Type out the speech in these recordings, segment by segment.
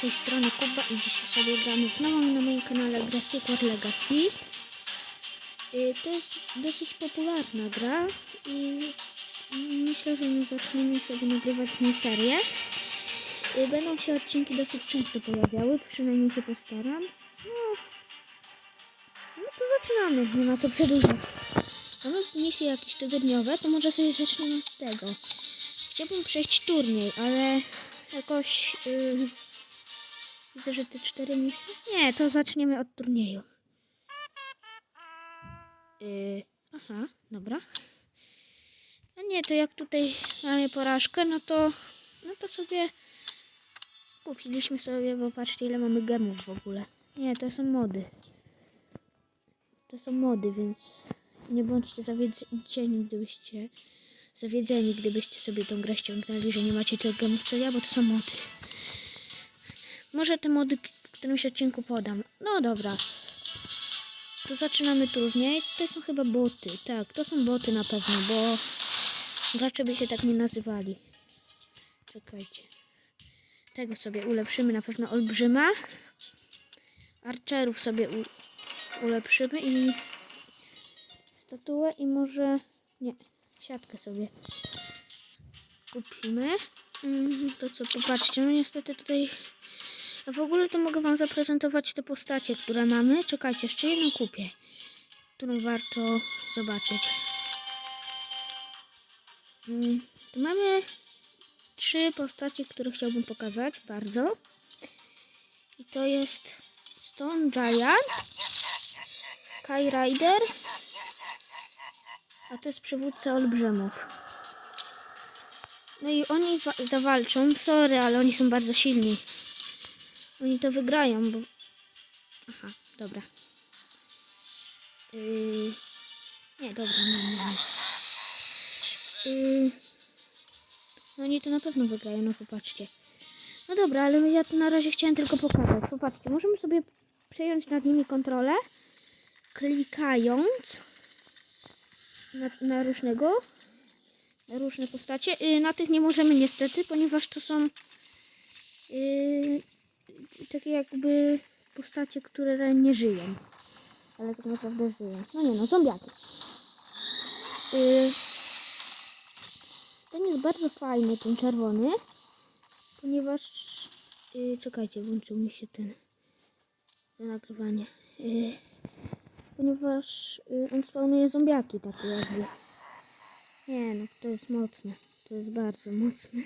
tej strony Kuba i dzisiaj sobie gramy w nową na moim kanale grę War Legacy. Y, To jest dosyć popularna gra i myślę, że my zaczniemy sobie nagrywać niej serię. Y, Będą się odcinki dosyć często pojawiały, przynajmniej się postaram. No, no to zaczynamy, nie ma co przedłużać. Mamy misje jakieś tygodniowe, to może sobie zaczniemy od tego. Chciałbym przejść turniej, ale jakoś yy, widzę, że te cztery misje. Nie, to zaczniemy od turnieju. Yy, aha, dobra. A nie, to jak tutaj mamy porażkę, no to no to sobie kupiliśmy sobie, bo patrzcie ile mamy gemów w ogóle. Nie, to są mody. To są mody, więc nie bądźcie zawiedzeni, gdybyście zawiedzeni, gdybyście sobie tą grę ściągnęli, że nie macie tyle gemów co ja, bo to są mody. Może te mody w którymś odcinku podam. No dobra. To zaczynamy turniej. To są chyba boty. Tak, to są boty na pewno, bo gracze by się tak nie nazywali. Czekajcie. Tego sobie ulepszymy na pewno olbrzyma. Archerów sobie ulepszymy i statuę i może nie, siatkę sobie kupimy. Mm, To co, popatrzcie, no niestety tutaj w ogóle to mogę wam zaprezentować te postacie, które mamy. Czekajcie, jeszcze jedną kupię, którą warto zobaczyć. Mm, Tu mamy trzy postacie, które chciałbym pokazać bardzo. I to jest Stone Giant, Kai Rider, a to jest przywódca olbrzymów. No i oni wa- zawalczą. Sorry, ale oni są bardzo silni. Oni to wygrają, bo... Aha, dobra. Yy... Nie, dobra, nie, nie, nie. Yy... No oni to na pewno wygrają, no popatrzcie. No dobra, ale ja to na razie chciałem tylko pokazać. Popatrzcie, możemy sobie przejąć nad nimi kontrolę, klikając na, na różnego, na różne postacie. Yy, na tych nie możemy niestety, ponieważ to są yy, takie jakby postacie, które nie żyją. Ale tak naprawdę żyją. No nie no, zombiaki. Yy, ten jest bardzo fajny, ten czerwony, ponieważ... Yy, czekajcie, włączył mi się ten... to nagrywanie. Yy, ponieważ y, on spawnuje zombiaki takie jakby. Nie no, to jest mocne. To jest bardzo mocne.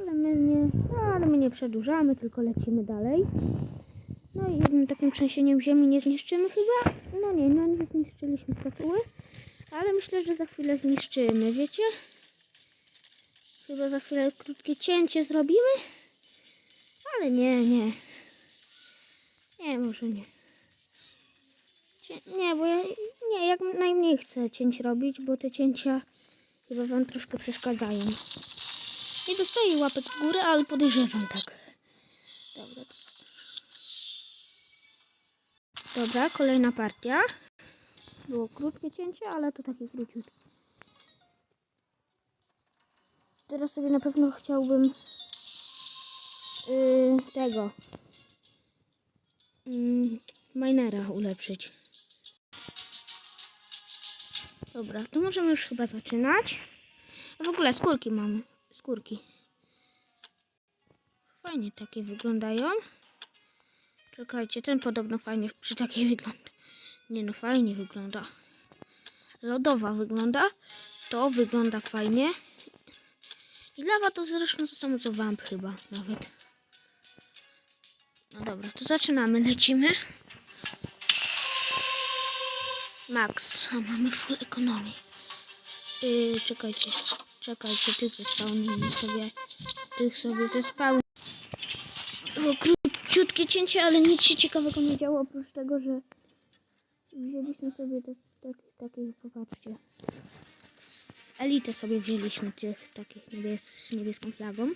Ale my nie, no, ale my nie przedłużamy, tylko lecimy dalej. No i jednym takim trzęsieniem ziemi nie zniszczymy chyba. No nie, no nie zniszczyliśmy statuły. Ale myślę, że za chwilę zniszczymy, wiecie? Chyba za chwilę krótkie cięcie zrobimy. Ale nie, nie. Nie, może nie. Cię- Nie, bo ja nie, jak najmniej chcę cięć robić, bo te cięcia chyba wam troszkę przeszkadzają. Nie dostaję łapek w górę, ale podejrzewam tak. Dobra. Dobra, kolejna partia. Było krótkie cięcie, ale to takie króciutkie. Teraz sobie na pewno chciałbym yy, tego yy, minera ulepszyć. Dobra, to możemy już chyba zaczynać. W ogóle skórki mamy. Skórki. Fajnie takie wyglądają. Czekajcie, ten podobno fajnie przy takiej wygląda. Nie no, fajnie wygląda. Lodowa wygląda. To wygląda fajnie. I lawa to zresztą to samo co wamp chyba nawet. No dobra, to zaczynamy. Lecimy. Max, a mamy full ekonomię. Yy, czekajcie, czekajcie, tych zespałnimy sobie, tych sobie zespałnimy. Było króciutkie cięcie, ale nic się ciekawego nie działo, oprócz tego, że wzięliśmy sobie tak, tak, takie, popatrzcie, elitę sobie wzięliśmy tych takich niebies z niebieską flagą.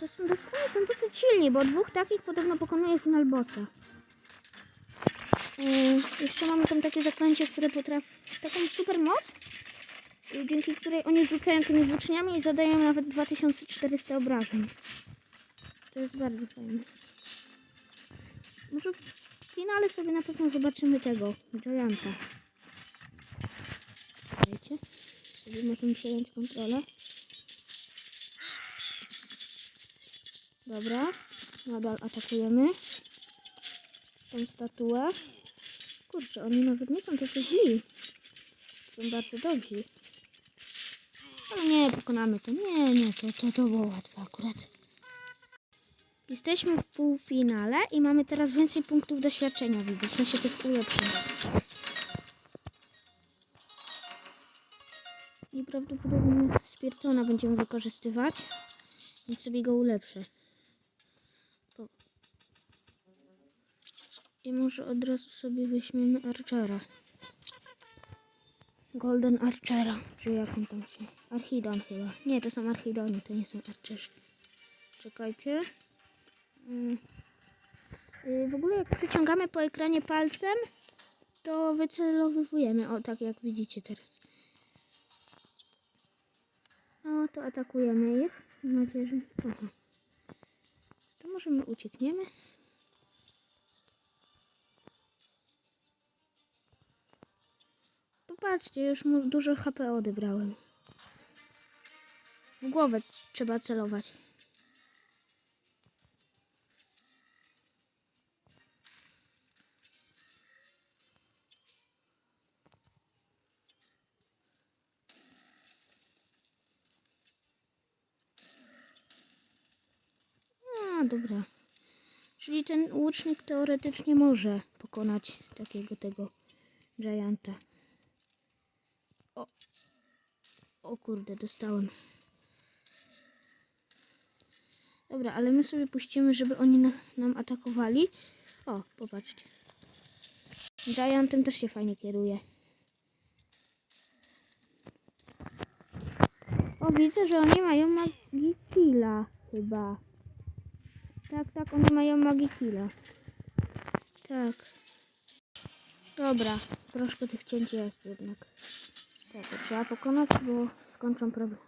To są, dosyć, są dosyć silni, bo dwóch takich podobno pokonuje final bossa. Yy, jeszcze mamy tam takie zaklęcie, które potrafi taką super moc, dzięki której oni rzucają tymi włóczniami i zadają nawet 2400 obrażeń. To jest bardzo fajne. Może w finale sobie na pewno zobaczymy tego, Gianta. Wiecie? Sobie możemy przejąć kontrolę. Dobra, nadal atakujemy tą statuę. Kurczę, oni nawet nie są tacy źli. Są bardzo dobrzy. Ale nie, pokonamy to. Nie, nie, to, to, to było łatwe akurat. Jesteśmy w półfinale i mamy teraz więcej punktów doświadczenia, widzę, w sensie tych ulepszeń. I prawdopodobnie Spirtona będziemy wykorzystywać, więc sobie go ulepszę. Po- I może od razu sobie weźmiemy Archera. Golden Archera, czy jak on tam się... Archidon chyba. Nie, to są Archidoni, to nie są Archerzy. Czekajcie. Mm. Y, W ogóle jak przeciągamy po ekranie palcem, to wycelowywujemy. O, tak jak widzicie teraz. No, to atakujemy ich. Mam nadzieję, że... Aha. To może my uciekniemy. Popatrzcie, już mu dużo HP odebrałem. W głowę trzeba celować. A, dobra. Czyli ten łucznik teoretycznie może pokonać takiego tego Gianta. O, o kurde, dostałem. Dobra, ale my sobie puścimy, żeby oni na, nam atakowali. O, popatrzcie. Giantem też się fajnie kieruje. O, widzę, że oni mają magikila chyba. Tak, tak, oni mają magikila. Tak. Dobra, troszkę tych cięć jest jednak. To trzeba pokonać, bo skończą problem.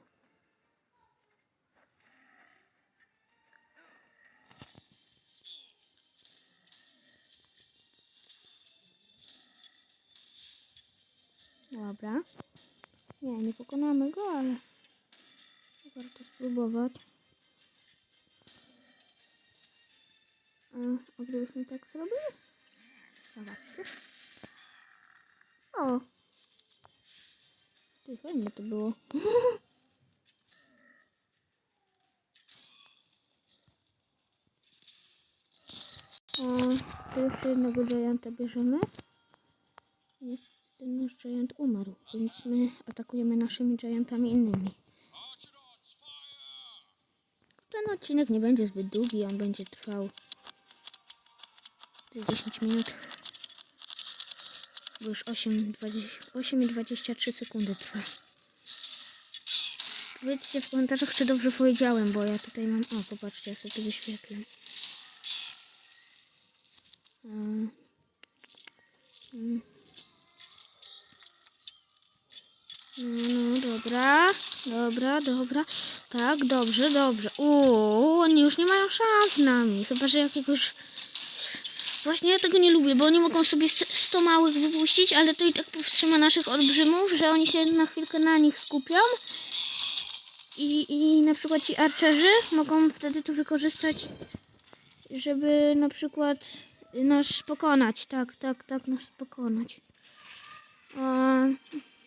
Dobra. Nie, nie pokonamy go, ale warto spróbować. A, a gdybyśmy tak zrobili? Zobaczcie. O! Ty, fajnie to było. A, to jeszcze jednego gianta bierzemy. Jest ten nasz giant umarł, więc my atakujemy naszymi giantami innymi. Ten odcinek nie będzie zbyt długi, on będzie trwał z 10 minut. Bo już 8, 20, 8 i 23 sekundy trwa. Powiedzcie w komentarzach, czy dobrze powiedziałem, bo ja tutaj mam... O, popatrzcie, ja sobie to wyświetlę. Mm. Mm. No, no, dobra, dobra, dobra. Tak, dobrze, dobrze. Uuu, oni już nie mają szans z nami. Chyba, że jakiegoś... Właśnie ja tego nie lubię, bo oni mogą sobie s- 100 małych wypuścić, ale to i tak powstrzyma naszych olbrzymów, że oni się na chwilkę na nich skupią. I, I na przykład ci archerzy mogą wtedy to wykorzystać, żeby na przykład nas pokonać. Tak, tak, tak, nas pokonać. A,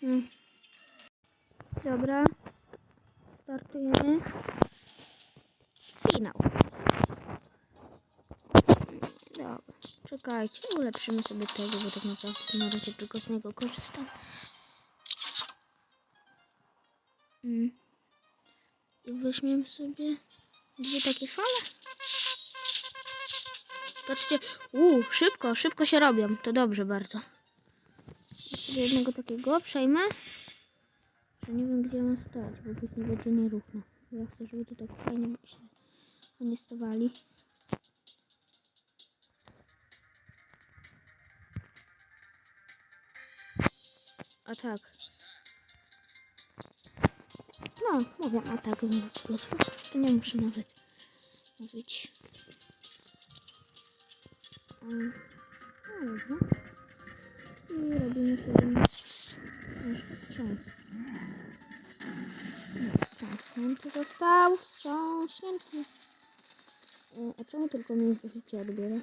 mm. Dobra. Startujemy. Finał. Dobra. Czekajcie, ulepszymy sobie tego, bo tak naprawdę na razie tylko z niego korzystam. Mm. I weźmiemy sobie dwie takie fale. Patrzcie, uuu, szybko, szybko się robią. To dobrze bardzo. Jednego takiego przejmę. Że nie wiem gdzie ma stać, bo później będzie nierówno. Bo ja chcę, żeby to tak fajnie myślę. Oni stawali. A tak. No, mówię, a tak więc to nie muszę nawet mówić. Um, no. I robimy sobie nasz ws- nasz wstrząs. Wstrząśnięty został, wstrząśnięty. E, a czemu tylko mi z życia odbiera?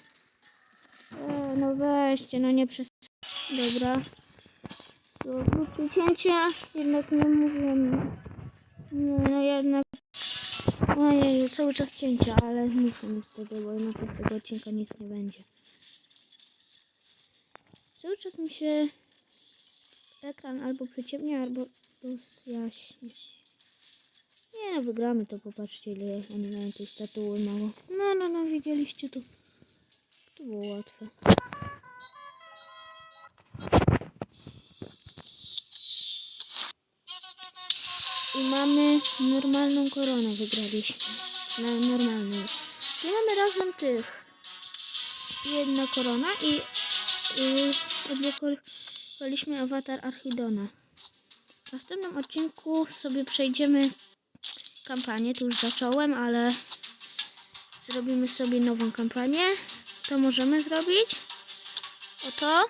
E, no weźcie, no nie przez... Dobra. Krótkie cięcie, jednak nie mówiłem. Nie, no jednak... Ojej, cały czas cięcia, ale muszę niestety, bo jednak tego odcinka nic nie będzie. Cały czas mi się ekran albo przyciemnia, albo rozjaśni. Nie no, wygramy to, popatrzcie ile oni mają tej statuły mało. No, no, no, widzieliście to. To było łatwe. Mamy normalną koronę, wygraliśmy. Na normalną. I mamy razem tych. Jedna korona i yy, odblokowaliśmy awatar Archidona. W następnym odcinku sobie przejdziemy kampanię. Tu już zacząłem, ale zrobimy sobie nową kampanię. To możemy zrobić. Oto.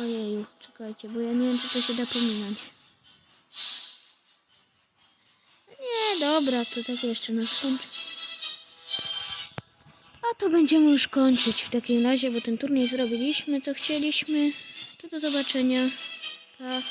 Ojeju, czekajcie, bo ja nie wiem, czy to się da pominąć. Nie, dobra, to tak jeszcze nas skończy. A to będziemy już kończyć w takim razie, bo ten turniej zrobiliśmy, co chcieliśmy. To do zobaczenia. Pa.